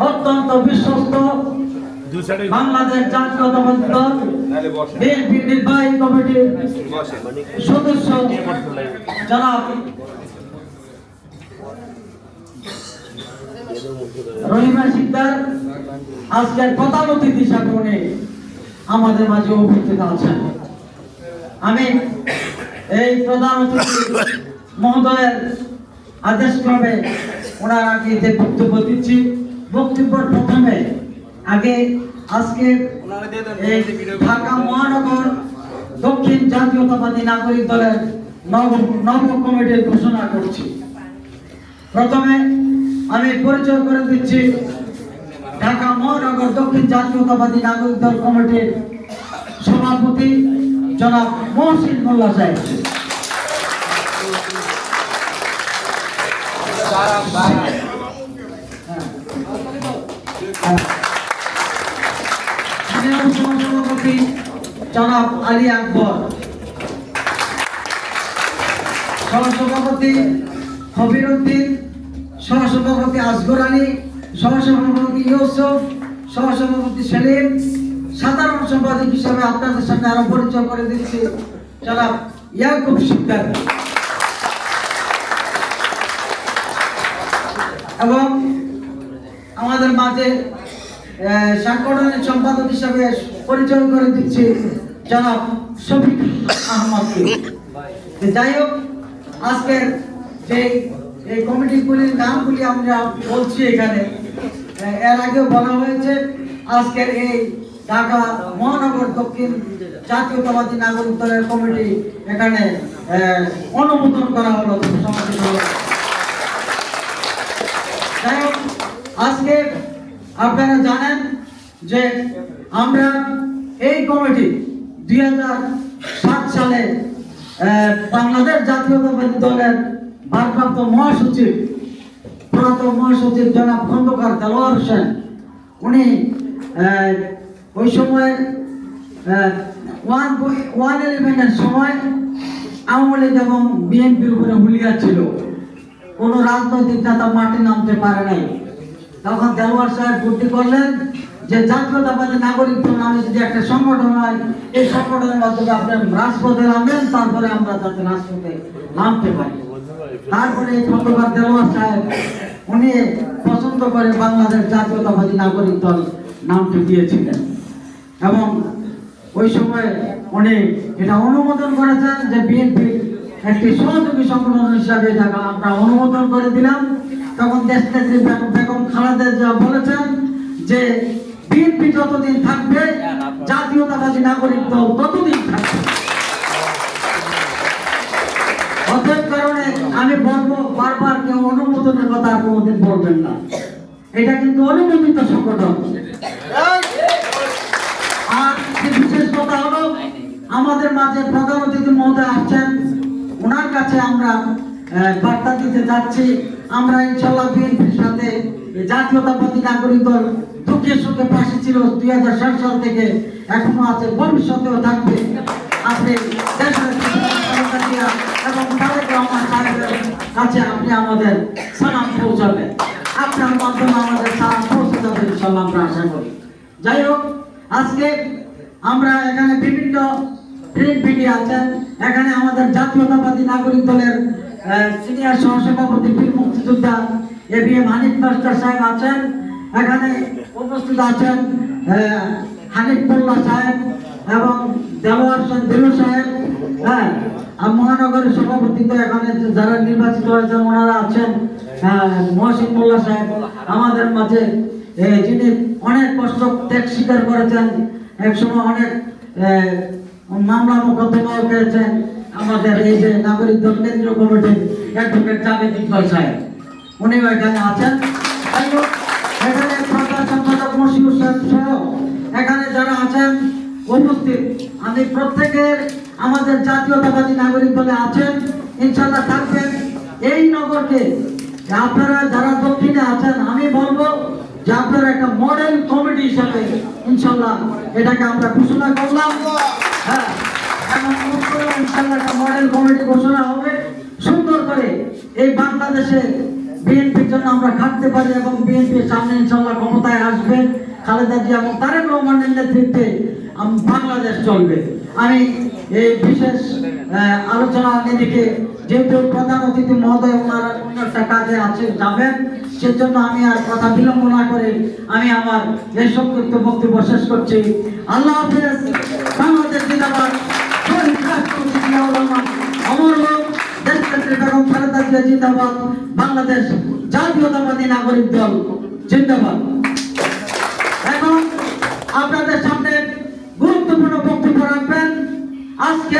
অত্যন্ত বিশ্বস্ত বাংলাদেশ জাতীয়তাবাদী দল বিএনপি নির্বাহী কমিটির সদস্য জনাব রহিমা সিকদার আজকের প্রধান অতিথি উনি আমাদের মাঝে উপস্থিত আছেন। আমি এই প্রধান অতিথি মহোদয়ের আদেশ ক্রমে ওনার আগে যে বক্তব্য দিচ্ছি বক্তব্যের প্রথমে আগে আজকে ঢাকা মহানগর দক্ষিণ জাতীয়তাবাদী নাগরিক দলের নব নব কমিটির ঘোষণা করছি। প্রথমে আমি পরিচয় করে দিচ্ছি ঢাকা মহানগর দক্ষিণ জাতীয়তাবাদী নাগরিক দল কমিটির সভাপতি জনাব মহসিন মোল্লা সাহেব। সিনিয়র সহসভাপতি জনাব আলী আকবর, সহসভাপতি হবির উদ্দিন সহসভাপতি আসগর আলী, সহসভাপতি ইউসুফ, সহসভাপতি সেলিম, সাধারণ সম্পাদক হিসাবে আপনাদের সামনে আরও পরিচয় করে দিচ্ছি, জনাব ইয়াকুব সিকদার এবং মাঝে সাংগঠনিক সম্পাদক হিসাবে পরিচয় করে দিচ্ছি জনাব শফিক আহমদকে। যাই হোক আজকের যে এই কমিটিগুলির নামগুলি আমরা বলছি এখানে এর আগেও বলা হয়েছে আজকের এই ঢাকা মহানগর দক্ষিণ জাতীয়তাবাদী নাগরিক দলের কমিটি এখানে অনুমোদন করা হলো যাই হোক, আজকে আপনারা জানেন যে আমরা এই কমিটি দুই হাজার সাত সালে বাংলাদেশ জাতীয়তাবাদী দলের ভারপ্রাপ্ত মহাসচিব প্রয়াত মহাসচিব জনাব খন্দকার দেলোয়ার হোসেন, উনি ওই সময় ওয়ান ওয়ান ইলেভেনের সময় আওয়ামী লীগ এবং বিএনপির উপরে হুলিয়া ছিল। কোন রাজনৈতিক নেতা মাঠে নামতে পারে নাই। তখন দেলোয়ার সাহেব বুদ্ধি করলেন যে জাতীয়তাবাদী নাগরিক দল নামে যদি একটা সংগঠন হয়, এই সংগঠনের মাধ্যমে আপনি রাজপথে নামবেন, তারপরে আমরা যাতে রাজপথে নামতে পারি। তারপরে এই খন্দকার দেলোয়ার সাহেব উনি পছন্দ করে বাংলাদেশ জাতীয়তাবাদী নাগরিক দল নামটি দিয়েছিলেন। এবং ওই সময় উনি এটা অনুমোদন করেছেন যে বিএনপি একটি সহযোগী সংগঠন হিসাবে এটাকে আমরা অনুমোদন করে দিলাম। তখন দেশনেত্রী বেগম- বেগম খালেদা বলেছেন যে বিএনপি যতদিন থাকবে জাতীয়তাবাদী নাগরিক দল ততদিন থাকবে। অতএব কারণে আমি বলব বারবার কেউ অনুমোদনের কথা আর কোনোদিন বলবেন না। এটা কিন্তু অনুমোদিত সংগঠন। আর বিশেষ কথা হলো আমাদের মাঝে প্রধান অতিথি মহোদয় আসছেন। ওনার কাছে আমরা বার্তা দিতে যাচ্ছি। আমরা ইনশাল্লাহ বিএনপির সাথে জাতীয়তাবাদী নাগরিক দল দুঃখে সুখে পাশে ছিল দুই হাজার সাত সাল থেকে, এখনও আছে, ভবিষ্যতেও থাকবে। আপনি এবং কাছে আপনি আমাদের সালাম পৌঁছাবেন। আপনার মাধ্যমে আমাদের সালাম পৌঁছে যাবে ইনশাল্লাহ আমরা আশা করি। যাই হোক, আজকে আমরা এখানে বিভিন্ন আছেন। এখানে আমাদের জাতীয়তাবাদী নাগরিক দলের সিনিয়র সহসভাপতি বীর মুক্তিযোদ্ধা A B M Hanif master সাহেব আছেন। এখানে উপস্থিত আছেন আহ, হানিফ মোল্লা সাহেব এবং হোসেন দিলু সাহেব। হ্যাঁ মহানগরের সভাপতি তো এখানে যারা নির্বাচিত হয়েছেন ওনারা আছেন মোল্লা সাহেব আমাদের মাঝে। যিনি অনেক কষ্ট ত্যাগ স্বীকার করেছেন একসময় অনেক মামলা মোকদ্দমাও পেয়েছেন। আমাদের এই যে নাগরিক দল কেন্দ্রীয় কমিটির অ্যাডভোকেট জাভেদ ইকবাল সাহেব। উনিও এখানে আছেন। এখানে সরকার সম্পাদক মশিউর সাহেব সহ এখানে যারা আছেন, উপস্থিত। আমি প্রত্যেকের আমাদের জাতীয়তাবাদী নাগরিক দলে আছেন। ইনশাল্লাহ থাকবেন। এই নগরকে আপনারা যারা দক্ষিণে আছেন, আমি বলব যে আপনারা একটা মডেল কমিটি হিসাবে ইনশাল্লাহ এটাকে আমরা ঘোষণা করলাম। হ্যাঁ ইনশাল্লাহ একটা মডেল কমিটি ঘোষণা হবে। সুন্দর করে এই বাংলাদেশে বিএনপির জন্য আমরা খাটতে পারি এবং বিএনপির সামনে ইনশাল্লাহ ক্ষমতায় আসবে খালেদা জিয়া এবং তারেক রহমানের নেতৃত্বে বাংলাদেশ চলবে। আমি এই বিশেষ আলোচনা নিরিখে যেহেতু প্রধান অতিথি মহোদয়, ওনারা অন্য একটা কাজে আছে, যাবেন, সেজন্য আমি আর কথা বিলম্ব না করে আমি আমার এই সংক্ষিপ্ত বক্তব্য শেষ করছি। আল্লাহ হাফেজ, বাংলাদেশ জিন্দাবাদ। অমর বেগম খালেদা জিয়া জিন্দাবাদ, বাংলাদেশ জাতীয়তাবাদী নাগরিক দল জিন্দাবাদ। এবং আপনাদের সামনে গুরুত্বপূর্ণ বক্তব্য রাখবেন। আজকে